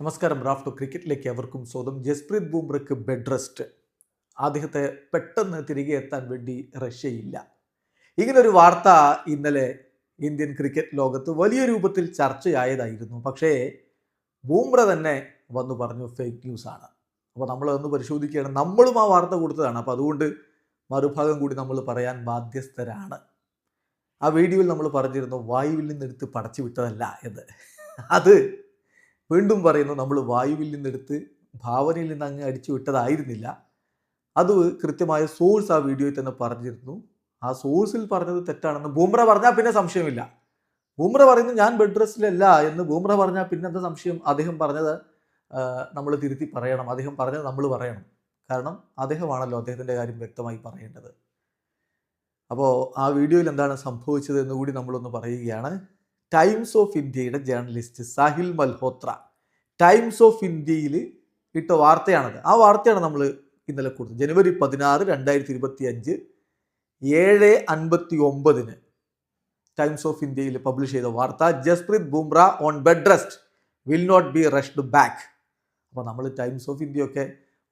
നമസ്കാരം. റാഫ്റ്റോ ക്രിക്കറ്റിലേക്ക് അവർക്കും സ്വന്തം ജസ്പ്രീത് ബൂംറയ്ക്ക് ബെഡ് റെസ്റ്റ്. അദ്ദേഹത്തെ പെട്ടെന്ന് തിരികെ എത്താൻ വേണ്ടി റഷ്യയില്ല. ഇങ്ങനൊരു വാർത്ത ഇന്നലെ ഇന്ത്യൻ ക്രിക്കറ്റ് ലോകത്ത് വലിയ രൂപത്തിൽ ചർച്ചയായതായിരുന്നു. പക്ഷേ ബൂംറ തന്നെ വന്നു പറഞ്ഞു ഫേക്ക് ന്യൂസാണ്. അപ്പോൾ നമ്മൾ അതൊന്ന് പരിശോധിക്കുകയാണ്. നമ്മളും ആ വാർത്ത കൊടുത്തതാണ്. അപ്പോൾ അതുകൊണ്ട് മറുഭാഗം കൂടി നമ്മൾ പറയാൻ ബാധ്യസ്ഥരാണ്. ആ വീഡിയോയിൽ നമ്മൾ പറഞ്ഞിരുന്നു വായുവിൽ നിന്നെടുത്ത് പടച്ചു വിട്ടതല്ല എന്ന്. അത് വീണ്ടും പറയുന്നു നമ്മൾ വായുവിൽ നിന്നെടുത്ത് ഭാവനയിൽ നിന്ന് അങ്ങ് അടിച്ചു വിട്ടതായിരുന്നില്ല. അത് കൃത്യമായ സോഴ്സ് ആ വീഡിയോയിൽ തന്നെ പറഞ്ഞിരുന്നു. ആ സോഴ്സിൽ പറഞ്ഞത് തെറ്റാണെന്ന് ബൂമ്ര പറഞ്ഞാൽ പിന്നെ സംശയമില്ല. ബൂമ്ര പറയുന്നു ഞാൻ ബെഡ് റെസ്റ്റിലല്ല എന്ന് ബൂമ്ര പറഞ്ഞാൽ പിന്നെ എന്താ സംശയം? അദ്ദേഹം പറഞ്ഞത് നമ്മൾ തിരുത്തി പറയണം. അദ്ദേഹം പറഞ്ഞത് നമ്മൾ പറയണം. കാരണം അദ്ദേഹമാണല്ലോ അദ്ദേഹത്തിന്റെ കാര്യം വ്യക്തമായി പറയേണ്ടത്. അപ്പോൾ ആ വീഡിയോയിൽ എന്താണ് സംഭവിച്ചത് എന്നുകൂടി നമ്മളൊന്ന് പറയുകയാണ്. ടൈംസ് ഓഫ് ഇന്ത്യയുടെ journalist Sahil Malhotra. Times of ഇന്ത്യയിൽ ഇട്ട വാർത്തയാണത്. ആ വാർത്തയാണ് നമ്മൾ ഇന്നലെ കൊടുത്തത്. ജനുവരി പതിനാറ് രണ്ടായിരത്തി ഇരുപത്തി അഞ്ച് ഏഴ് അൻപത്തി ഒമ്പതിന് ടൈംസ് ഓഫ് ഇന്ത്യയിൽ പബ്ലിഷ് ചെയ്ത വാർത്ത Jasprit Bumrah on bed rest will not be rushed back അപ്പോൾ നമ്മൾ ടൈംസ് ഓഫ് ഇന്ത്യയൊക്കെ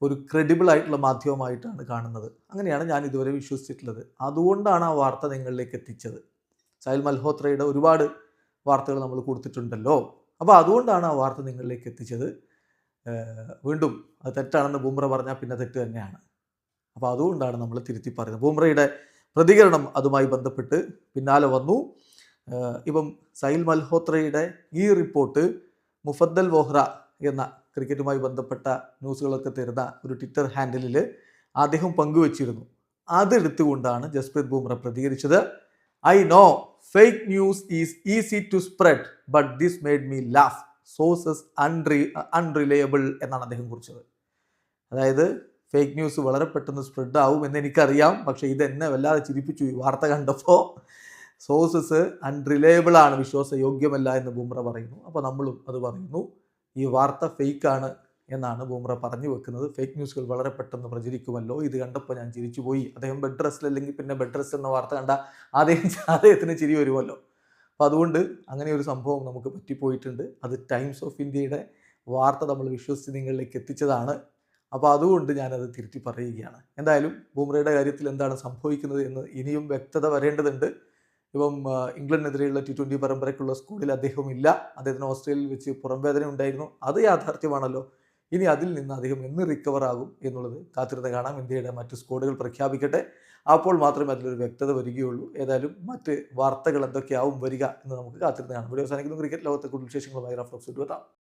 ഒരു ക്രെഡിബിൾ ആയിട്ടുള്ള മാധ്യമമായിട്ടാണ് കാണുന്നത്. അങ്ങനെയാണ് ഞാൻ ഇതുവരെ വിശ്വസിച്ചിട്ടുള്ളത്. അതുകൊണ്ടാണ് ആ വാർത്ത നിങ്ങളിലേക്ക് എത്തിച്ചത്. സൈൽ മൽഹോത്രയുടെ ഒരുപാട് വാർത്തകൾ നമ്മൾ കൊടുത്തിട്ടുണ്ടല്ലോ. അപ്പോൾ അതുകൊണ്ടാണ് ആ വാർത്ത നിങ്ങളിലേക്ക് എത്തിച്ചത്. വീണ്ടും അത് തെറ്റാണെന്ന് ബുംറ പറഞ്ഞാൽ പിന്നെ തെറ്റ് തന്നെയാണ്. അപ്പോൾ അതുകൊണ്ടാണ് നമ്മൾ തിരുത്തി പറയുന്നത്. ബുംറയുടെ പ്രതികരണം അതുമായി ബന്ധപ്പെട്ട് പിന്നാലെ വന്നു. ഇപ്പം സൈൽ മൽഹോത്രയുടെ ഈ റിപ്പോർട്ട് മുഫദ്ദൽ വോഹ്റ എന്ന ക്രിക്കറ്റുമായി ബന്ധപ്പെട്ട ന്യൂസുകളൊക്കെ തരുന്ന ഒരു ട്വിറ്റർ ഹാൻഡിലിൽ അദ്ദേഹം പങ്കുവച്ചിരുന്നു. അതെടുത്തുകൊണ്ടാണ് ജസ്പ്രീത് ബുംറ പ്രതികരിച്ചത്. I know fake news is easy to spread but this made me laugh sources unre unreliable എന്നാണ് അദ്ദേഹം കുറിച്ചത്. അതായത് ഫേക്ക് ന്യൂസ് വളരെ പെട്ടെന്ന് സ്പ്രെഡ് ആവും എന്ന് എനിക്കറിയാം. പക്ഷേ ഇത് എന്നെ വല്ലാതെ ചിരിപ്പിച്ചു ഈ വാർത്ത കണ്ടപ്പോൾ സോഴ്സസ് അൺറിലയബിൾ ആണ് വിശ്വാസയോഗ്യമല്ല എന്ന് ബുംറ പറയുന്നു. അപ്പോൾ നമ്മളും അത് പറയുന്നു. ഈ വാർത്ത ഫേക്കാണ് എന്നാണ് ബൂമ്ര പറഞ്ഞു വെക്കുന്നത്. ഫേക്ക് ന്യൂസുകൾ വളരെ പെട്ടെന്ന് പ്രചരിക്കുമല്ലോ. ഇത് കണ്ടപ്പോൾ ഞാൻ ചിരിച്ചു പോയി. അദ്ദേഹം ബെഡ് റെസ്റ്റിൽ അല്ലെങ്കിൽ പിന്നെ ബെഡ് റെസ്റ്റ് എന്ന വാർത്ത കണ്ട അദ്ദേഹം അദ്ദേഹത്തിന് ചിരി വരുമല്ലോ. അപ്പോൾ അതുകൊണ്ട് അങ്ങനെ ഒരു സംഭവം നമുക്ക് പറ്റിപ്പോയിട്ടുണ്ട്. അത് ടൈംസ് ഓഫ് ഇന്ത്യയുടെ വാർത്ത നമ്മൾ വിശ്വസിച്ച് നിങ്ങളിലേക്ക് എത്തിച്ചതാണ്. അപ്പോൾ അതുകൊണ്ട് ഞാനത് തിരുത്തി പറയുകയാണ്. എന്തായാലും ബൂമ്രയുടെ കാര്യത്തിൽ എന്താണ് സംഭവിക്കുന്നത് എന്ന് ഇനിയും വ്യക്തത വരേണ്ടതുണ്ട്. ഇപ്പം ഇംഗ്ലണ്ടിനെതിരെയുള്ള ടി ട്വന്റി പരമ്പരയ്ക്കുള്ള സ്കൂളിൽ അദ്ദേഹം ഇല്ല അദ്ദേഹത്തിന് ഓസ്ട്രേലിയയിൽ വെച്ച് പുറംവേദന ഉണ്ടായിരുന്നു അത് യാഥാർത്ഥ്യമാണല്ലോ. ഇനി അതിൽ നിന്ന് അദ്ദേഹം എന്ന് റിക്കവർ ആകും എന്നുള്ളത് കാത്തിരുന്ന് കാണാം. ഇന്ത്യയുടെ മറ്റ് സ്കോഡുകൾ പ്രഖ്യാപിക്കട്ടെ. അപ്പോൾ മാത്രമേ അതിലൊരു വ്യക്തത വരികയുള്ളൂ. ഏതായാലും മറ്റ് വാർത്തകൾ എന്തൊക്കെയാവും വരിക എന്ന് നമുക്ക് കാത്തിരുന്ന് കാണാം. വീഡിയോ അവസാനിക്കുന്നു. ക്രിക്കറ്റ് ലോകത്തെ കൂടുതൽ വിശേഷങ്ങളുമായി റഫ്ലോക്സ് എത്താം.